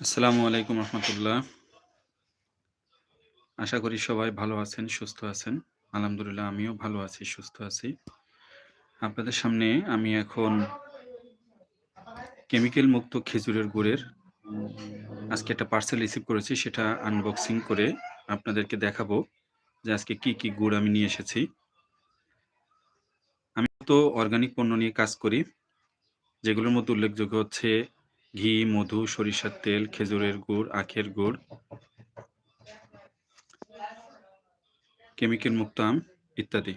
আসসালামু আলাইকুম রহমতুল্লাহ। আশা করি সবাই ভালো আছেন, সুস্থ আছেন। আলহামদুলিল্লাহ আমিও ভালো আছি, সুস্থ আছি। আপনাদের সামনে আমি এখন কেমিক্যাল মুক্ত খেজুরের গুড়ের আজকে একটা পার্সেল রিসিভ করেছি সেটা আনবক্সিং করে আপনাদেরকে দেখাবো যে আজকে কি, কি গুড় আমি নিয়ে এসেছি। আমি তো অর্গানিক পণ্য নিয়ে কাজ করি। যেগুলোর মধ্যে উল্লেখযোগ্য হচ্ছে ঘি, মধু, সরিষার তেল, খেজুরের গুড়, আখের গুড়। কেমিক্যাল মুক্ত আম ইত্যাদি।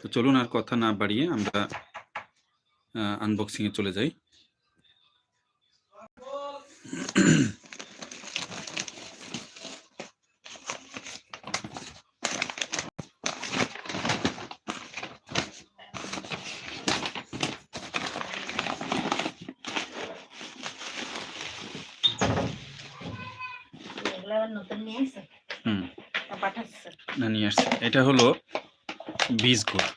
তো চলুন আর কথা না বাড়িয়ে আমরা আনবক্সিংয়ে চলে যাই। এগুলো আবার নতুন নিয়ে আসছে হুম, না নিয়ে আসছি। এটা হলো বীজ গুড়।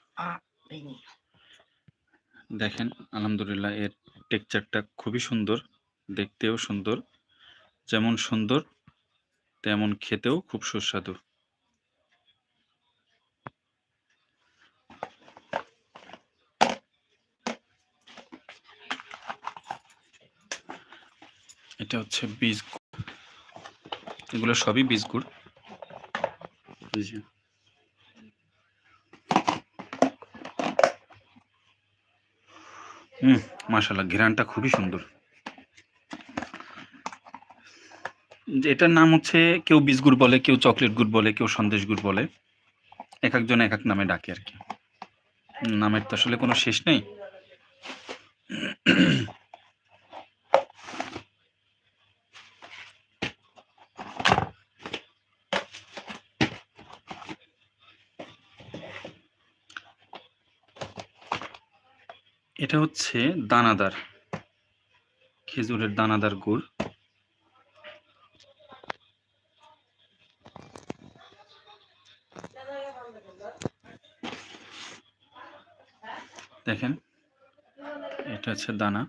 দেখেন আলহামদুলিল্লাহ এর টেক্সচারটা খুবই সুন্দর। দেখতেও সুন্দর। যেমন সুন্দর তেমন খেতেও খুব সুস্বাদু। এটা হচ্ছে বীজ। এগুলো সবই বীজ গুড়। জি। হুম, মাশাআল্লাহ ঘ্রাণটা খুবই সুন্দর। এটার নাম হচ্ছে কেউ বীজ গুড় বলে, কেউ চকলেট গুড় বলে, কেউ সন্দেশ গুড় বলে। এক একজন এক এক নামে ডাকে আর কি নামের তো আসলে কোনো শেষ নেই। এটা হচ্ছে দানাদার। খেজুরের দানাদার গুড়। দেখেন। এটা হচ্ছে দানা।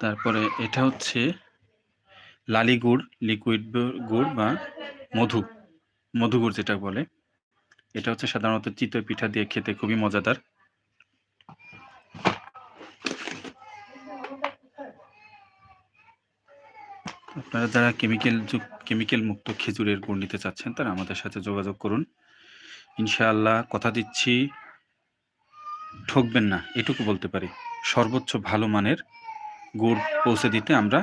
তারপরে এটা হচ্ছে লালি গুড়, লিকুইড গুড় বা মধু। মধু গুড় যেটা বলে। এটা হচ্ছে সাধারণত চিতই পিঠা দিয়ে খেতে খুবই মজাদার। আপনারা যারা কেমিক্যাল যুক কেমিক্যাল মুক্ত খেজুরের গুড় নিতে চাচ্ছেন তারা আমাদের সাথে যোগাযোগ করুন। ইনশাআল্লাহ কথা দিচ্ছি ঠকবেন না এটুকু বলতে পারি। সর্বোচ্চ ভালো মানের গুড় পৌঁছে দিতে আমরা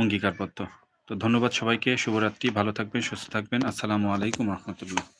অঙ্গীকারবদ্ধ। তো ধন্যবাদ সবাইকে। শুভরাত্রি। ভালো থাকবেন, সুস্থ থাকবেন। আসসালামু আলাইকুম রহমতুল্লাহ।